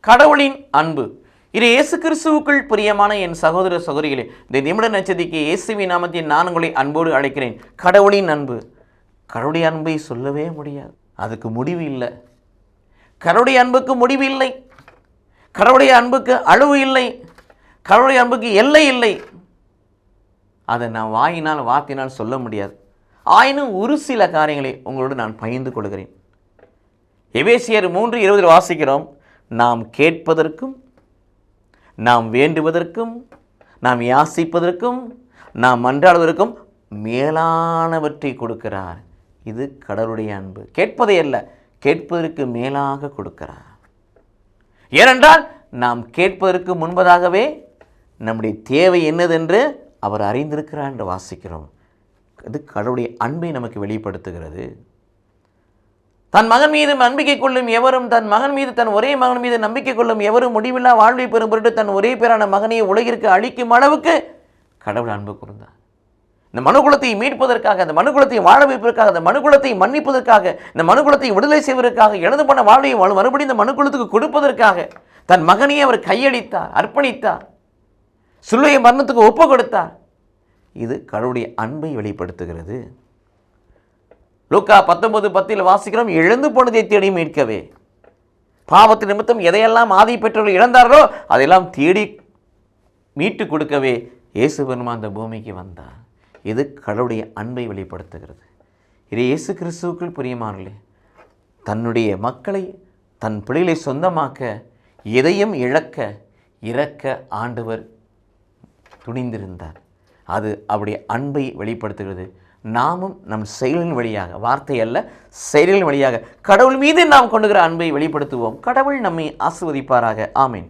கடவுளின் அன்பு. இது இயேசு கிறிஸ்துவுக்குள் பிரியமான என் சகோதர சகோதரிகளே இந்த நிமிட நச்சதிக்கு இயேசுவின் நாமத்தின் நான் உங்களை அன்போடு அழைக்கிறேன். கடவுளின் அன்பு. கடவுளுடைய அன்பை சொல்லவே முடியாது. அதுக்கு முடிவு இல்லை. கடவுளுடைய அன்புக்கு முடிவு இல்லை. கடவுளுடைய அன்புக்கு அளவு இல்லை. கடவுளுடைய அன்புக்கு எல்லை இல்லை. அதை நான் வாயினால் வார்த்தையினால் சொல்ல முடியாது. ஆயினும் ஒரு சில காரியங்களை உங்களோடு நான் பகிர்ந்து கொள்கிறேன். எபேசியர் மூன்று இருபதில் வாசிக்கிறோம். நாம் கேட்பதற்கும் நாம் வேண்டுவதற்கும் நாம் யாசிப்பதற்கும் நாம் மன்றாடுவதற்கும் மேலானவற்றை கொடுக்கிறார். இது கடவுளுடைய அன்பு. கேட்பதை அல்ல கேட்பதற்கு மேலாக கொடுக்கிறார். ஏனென்றால் நாம் கேட்பதற்கு முன்பதாகவே நம்முடைய தேவை என்னதென்று அவர் அறிந்திருக்கிறார் என்று வாசிக்கிறோம். இது கடவுளுடைய அன்பை நமக்கு வெளிப்படுத்துகிறது. தன் மகன் மீது நம்பிக்கை கொள்ளும் எவரும் தன் மகன் மீது தன் ஒரே மகன் மீது நம்பிக்கை கொள்ளும் எவரும் முடிவில்லா வாழ்வை பெறும் பொருட்டு தன் ஒரே பேரான மகனையை உலகிற்கு அழிக்கும் அளவுக்கு கடவுள் அன்பு கூர்ந்தார். இந்த மனுகுலத்தை மீட்பதற்காக இந்த மனுகுலத்தை வாழ வைப்பதற்காக இந்த மனுகுலத்தை மன்னிப்பதற்காக இந்த மனுகுலத்தை விடுதலை செய்வதற்காக இழந்து போன வாழ்வை வாழ் மறுபடியும் இந்த மனுகுலத்துக்கு கொடுப்பதற்காக தன் மகனையே அவர் கையளித்தார் அர்ப்பணித்தார் சிலுவை மரணத்துக்கு ஒப்பு கொடுத்தார். இது கடவுளுடைய அன்பை வெளிப்படுத்துகிறது. லூக்கா பத்தொன்பது பத்தில் வாசிக்கிறோம் எழுந்து போனதை தேடி மீட்கவே. பாவத்து நிமித்தம் எதையெல்லாம் ஆதி பெற்றோர்கள் இழந்தார்களோ அதையெல்லாம் தேடி மீட்டு கொடுக்கவே இயேசு பெருமான் அந்த பூமிக்கு வந்தார். இது கடவுளுடைய அன்பை வெளிப்படுத்துகிறது. இது இயேசு கிறிஸ்துவுக்குள் புரியுமானே தன்னுடைய மக்களை தன் பிள்ளைகளை சொந்தமாக்க எதையும் இழக்க இறக்க ஆண்டவர் துணிந்திருந்தார். அது அவருடைய அன்பை வெளிப்படுத்துகிறது. நாமும் நம் செயலின் வழியாக வார்த்தை அல்ல செயலின் வழியாக கடவுள் மீது நாம் கொண்டுகிற அன்பை வெளிப்படுத்துவோம். கடவுள் நம்மை ஆசிர்வதிப்பாராக. ஆமீன்.